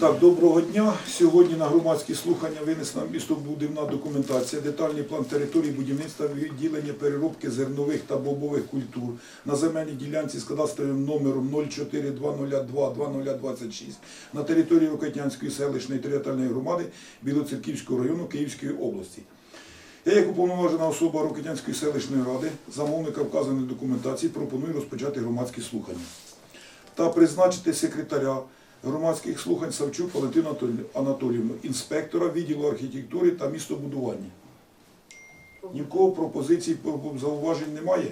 Так, доброго дня. Сьогодні на громадські слухання винесена містобудівна документація, детальний план території будівництва відділення переробки зернових та бобових культур на земельній ділянці з кадастровим номером 042002-2026 на території Рокетнянської селищної територіальної громади Білоцерківського району Київської області. Я, як уповноважена особа Рокетнянської селищної ради, замовника вказаної документації, пропоную розпочати громадські слухання та призначити секретаря громадських слухань Савчук Валентину Анатолійовну, інспектора відділу архітектури та містобудування. Ні в кого пропозицій по- зауважень немає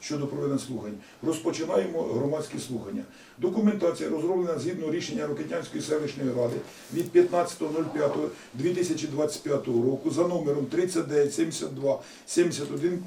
щодо проведення слухань. Розпочинаємо громадські слухання. Документація розроблена згідно рішення Рокетнянської селищної ради від 15.05.2025 року за номером 3972 71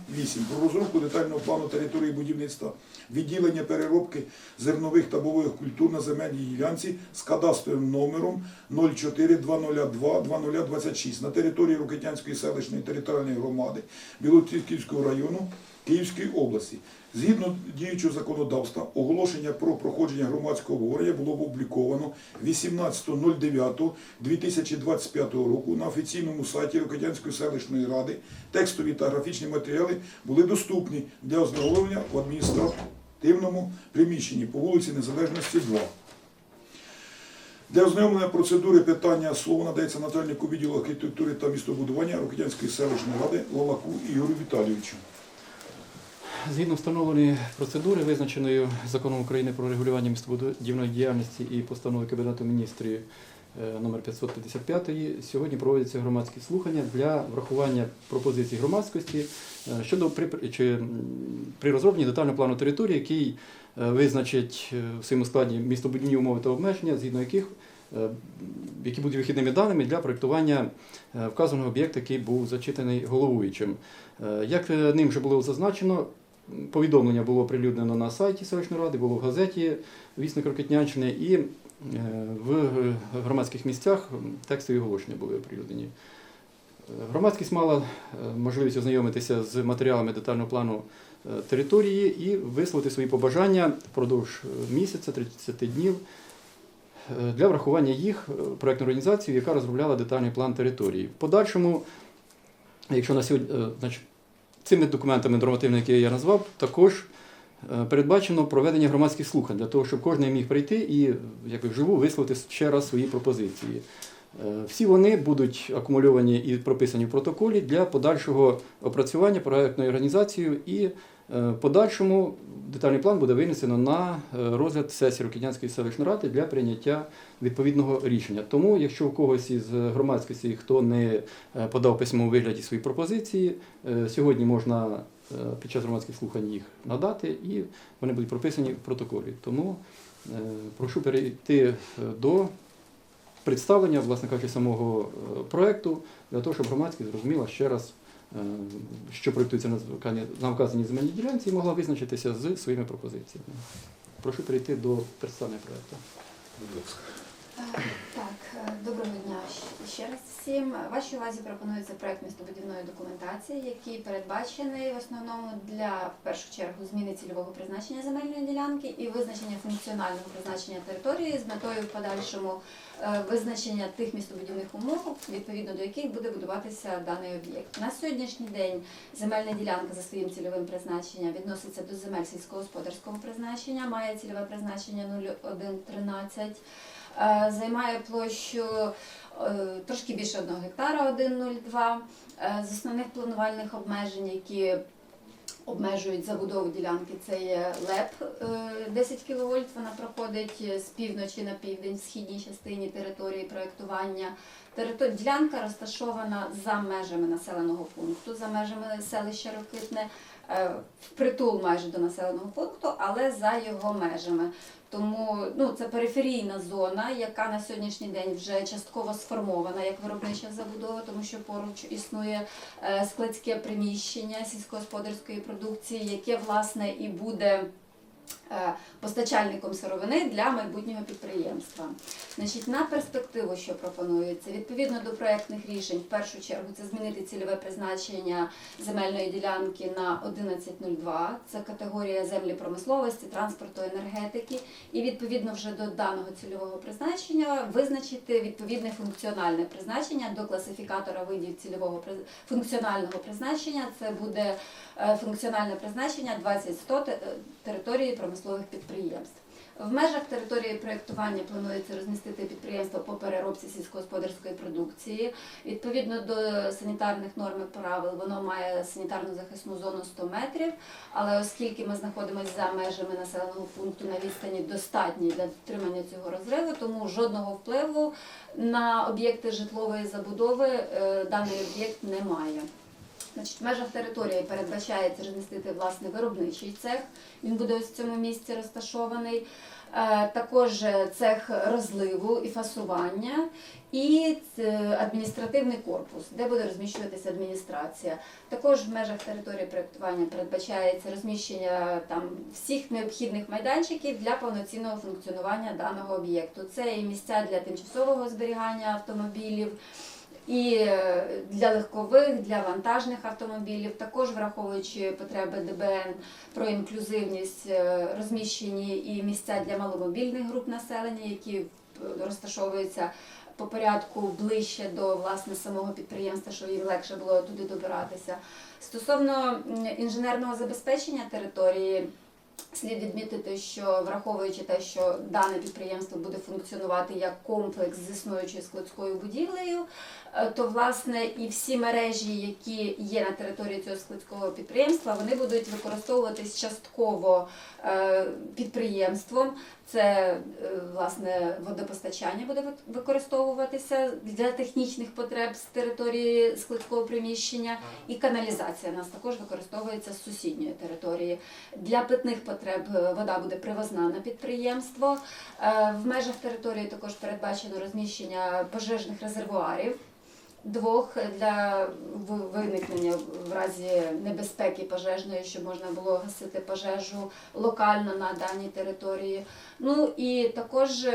про розробку детального плану території будівництва, відділення переробки зернових та бобових культур на земельній ділянці з кадастровим номером 042002-2026 на території Рокетнянської селищної територіальної громади Білоцерківського району Київської області. Згідно діючого законодавства, оголошення про проходження громадського обговорення було опубліковано 18.09.2025 року на офіційному сайті Рокетянської селищної ради. Текстові та графічні матеріали були доступні для ознайомлення в адміністративному приміщенні по вулиці Незалежності 2. Для ознайомлення процедури питання слово надається начальнику відділу архітектури та містобудування Рокетянської селищної ради Лалаку Ігорю Віталійовичу. Згідно встановленої процедури, визначеної законом України про регулювання містобудівної діяльності і постанови Кабінету міністрів е, номер 555, сьогодні проводяться громадські слухання для врахування пропозицій громадськості е, щодо при, чи, при розробленні детального плану території, який е, визначить в своєму складі містобудівні умови та обмеження, згідно яких які будуть вихідними даними для проєктування вказаного об'єкта, який був зачитаний головуючим. Як ним вже було зазначено, повідомлення було оприлюднено на сайті селищної ради, було в газеті Вісник Рокетнянщини і е, в громадських місцях текстові оголошення були оприлюднені. Громадськість мала е, можливість ознайомитися з матеріалами детального плану е, території і висловити свої побажання впродовж місяця, 30 днів для врахування їх проєктну організацію, яка розробляла детальний план території. В подальшому, якщо на сьогодні, значить, цими документами нормативними, які я назвав, також е, передбачено проведення громадських слухань для того, щоб кожен міг прийти і якби вживу висловити ще раз свої пропозиції. Е, Всі вони будуть акумульовані і прописані в протоколі для подальшого опрацювання проектної організацією і е, подальшому детальний план буде винесено на е, розгляд сесії Рокітнянської селищної ради для прийняття відповідного рішення. Тому, якщо у когось із громадськості, хто не е, подав в письмовому вигляді свої пропозиції, е, сьогодні можна е, під час громадських слухань їх надати, і вони будуть прописані в протоколі. Тому е, прошу перейти е, до представлення, власне кажучи, самого е, проекту, для того, щоб громадськість зрозуміла ще раз, е, що проєктується на вказаній- земельній ділянці, і могла визначитися з своїми пропозиціями. Прошу перейти до представлення проекту. Будь ласка. Е, доброго дня ще раз всім. Вашій увазі пропонується проект містобудівної документації, який передбачений в основному для в першу чергу зміни цільового призначення земельної ділянки і визначення функціонального призначення території з метою в подальшому е, визначення тих містобудівних умов, відповідно до яких буде будуватися даний об'єкт. На сьогоднішній день земельна ділянка за своїм цільовим призначенням відноситься до земель сільськогосподарського призначення, має цільове призначення 0113. Е, займає площу е, трошки більше 1 гектара 1,02. Е, З основних планувальних обмежень, які обмежують забудову ділянки, це є ЛЕП е, 10 кВт. Вона проходить з півночі на південь в східній частині території проєктування. Ділянка розташована за межами населеного пункту, за межами селища Рокитне, е, впритул майже до населеного пункту, але за його межами. Тому ну, це периферійна зона, яка на сьогоднішній день вже частково сформована як виробнича забудова, тому що поруч існує е, складське приміщення сільськогосподарської продукції, яке власне і буде е, постачальником сировини для майбутнього підприємства. Значить, на перспективу, що пропонується, відповідно до проектних рішень, в першу чергу це змінити цільове призначення земельної ділянки на 1102. Це категорія землі промисловості, транспорту, енергетики. І відповідно вже до даного цільового призначення визначити відповідне функціональне призначення до класифікатора видів цільового функціонального призначення. Це буде е, функціональне призначення 2100 те- е, території промислових підприємств. В межах території проєктування планується розмістити підприємство по переробці сільськогосподарської продукції. Відповідно до санітарних норм і правил, воно має санітарну захисну зону 100 метрів. Але оскільки ми знаходимося за межами населеного пункту на відстані достатній для дотримання цього розриву, тому жодного впливу на об'єкти житлової забудови е, даний об'єкт не має. Значить, в межах території передбачається розмістити власне виробничий цех. Він буде ось в цьому місці розташований. Е, Також цех розливу і фасування, і е, адміністративний корпус, де буде розміщуватися адміністрація. Також в межах території проєктування передбачається розміщення там всіх необхідних майданчиків для повноцінного функціонування даного об'єкту. Це і місця для тимчасового зберігання автомобілів, і е, для легкових, для вантажних автомобілів, також враховуючи потреби ДБН про інклюзивність, е, розміщені і місця для маломобільних груп населення, які е, розташовуються по порядку ближче до власне самого підприємства, щоб їм легше було туди добиратися. Стосовно інженерного забезпечення території. Слід відмітити, що враховуючи те, що дане підприємство буде функціонувати як комплекс з існуючою складською будівлею, е, то власне і всі мережі, які є на території цього складського підприємства, вони будуть використовуватись частково е, підприємством. Це е, власне водопостачання буде вик- використовуватися для технічних потреб з території складського приміщення, і каналізація у нас також використовується з сусідньої території. Для питних потреб е, вода буде привозна на підприємство. Е, В межах території також передбачено розміщення пожежних резервуарів. Двох для виникнення в разі небезпеки пожежної, щоб можна було гасити пожежу локально на даній території. Ну і також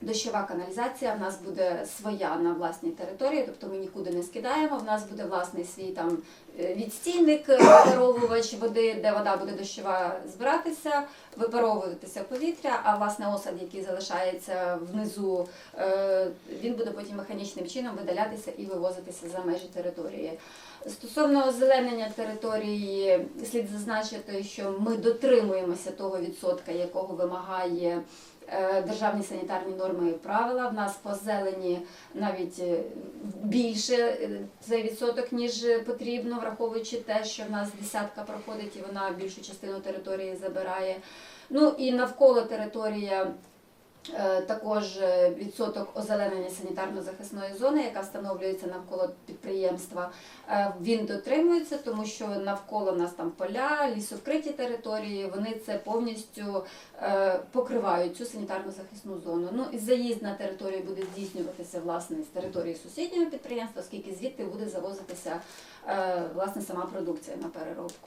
дощова каналізація в нас буде своя на власній території, тобто ми нікуди не скидаємо. В нас буде власний свій там е, відстійник, е, випаровувач води, де вода буде дощова збиратися, випаровуватися повітря, а власне осад, який залишається внизу, е, він буде потім механічним чином видалятися і вивозитися за межі території. Стосовно озеленення території, слід зазначити, що ми дотримуємося того відсотка, якого вимагає державні санітарні норми і правила. В нас по зелені навіть е, більше е, цей відсоток, ніж потрібно, враховуючи те, що в нас десятка проходить і вона більшу частину території забирає. Ну і навколо територія Е, Також е, відсоток озеленення санітарно-захисної зони, яка встановлюється навколо підприємства, е, він дотримується, тому що навколо нас там поля, лісовкриті території, вони це повністю е, покривають цю санітарно-захисну зону. Ну і заїзд на територію буде здійснюватися власне з території сусіднього підприємства, оскільки звідти буде завозитися е, власне сама продукція на переробку.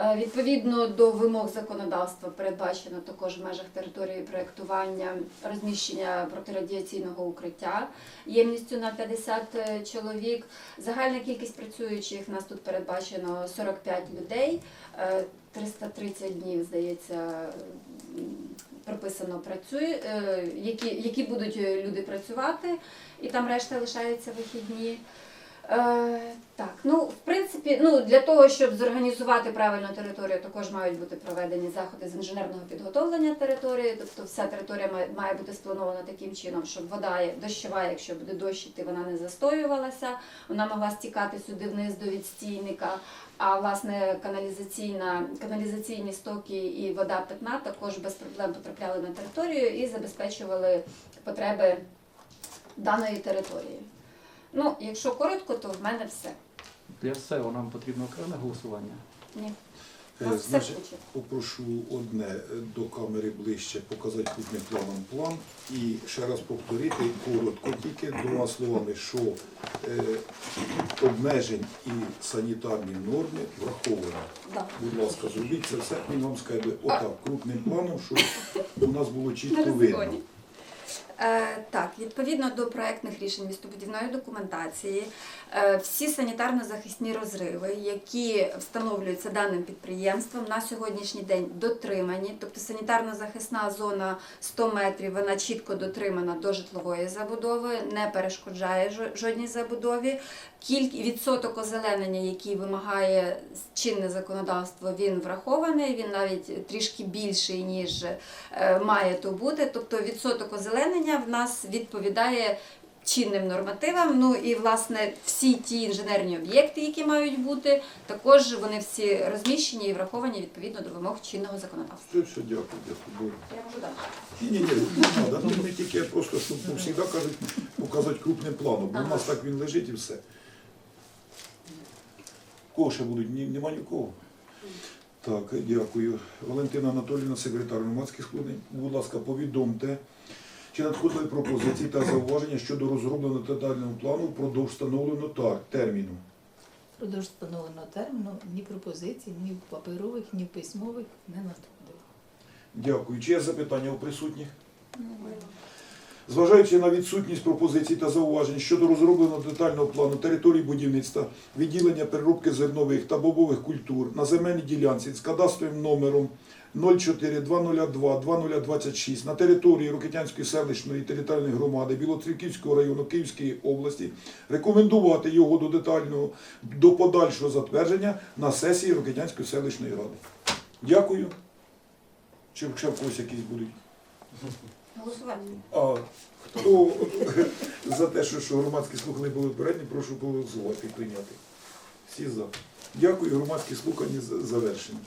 Е, Відповідно до вимог законодавства передбачено також в межах території проєктування розміщення протирадіаційного укриття ємністю на 50 чоловік. Загальна кількість працюючих нас тут передбачено 45 людей, Е, 330 днів, здається, прописано працює, е, які, які будуть люди працювати, і там решта лишаються вихідні. Е, так, ну в принципі, ну для того, щоб зорганізувати правильну територію, також мають бути проведені заходи з інженерного підготовлення території. Тобто вся територія має, має бути спланована таким чином, щоб вода дощова, якщо буде дощити, вона не застоювалася, вона могла стікати сюди вниз до відстійника. А власне каналізаційна каналізаційні стоки і вода питна також без проблем потрапляли на територію і забезпечували потреби даної території. Ну, якщо коротко, то в мене все. Для SEO нам потрібно окреме голосування. Ні. У Е, нас все Значить, попрошу одне е, до камери ближче показати крупним планом план і ще раз повторити коротко тільки двома словами, що е, обмежень і санітарні норми враховані. Да. Будь ласка, зробіть це все, він вам скаже отак, крупним планом, щоб у нас було чітко На видно. розгоні. Так, відповідно до проектних рішень містобудівної документації, е, всі санітарно-захисні розриви, які встановлюються даним підприємством, на сьогоднішній день дотримані. Тобто санітарно-захисна зона 100 метрів, вона чітко дотримана до житлової забудови, не перешкоджає жодній забудові. Кількість відсоток озеленення, який вимагає чинне законодавство, він врахований. Він навіть трішки більший ніж е, має то бути. Тобто відсоток озеленення в нас відповідає чинним нормативам. Ну і власне всі ті інженерні об'єкти, які мають бути, також вони всі розміщені і враховані відповідно до вимог чинного законодавства. Все, все, дякую, дякую. Я можу далі. Ні, ні, ні, не. Ну, ми тільки просто, щоб ну, завжди кажуть, показати крупним планом. Бо у нас так він лежить і все. Кого ще будуть? Ні, нема нікого. Так, дякую. Валентина Анатоліївна, секретар громадських склонень. Будь ласка, повідомте, чи надходили пропозиції та зауваження щодо розробленого детального плану впродовж встановленого терміну. Продовж встановленого терміну ні пропозицій, ні паперових, ні письмових не надходило. Дякую. Чи є запитання у присутніх? Зважаючи на відсутність пропозицій та зауважень щодо розробленого детального плану території будівництва, відділення переробки зернових та бобових культур на земельній ділянці з кадастровим номером 04-202-2026 на території Рокитянської селищної територіальної громади Білоцерківського району Київської області, рекомендувати його до детального до подальшого затвердження на сесії Рокитянської селищної ради. Дякую. Чи ще в когось якісь будуть? Голосувати. А хто за те, що, громадські слухання були попередні, прошу голосувати і прийняти. Всі за. Дякую, громадські слухання завершені.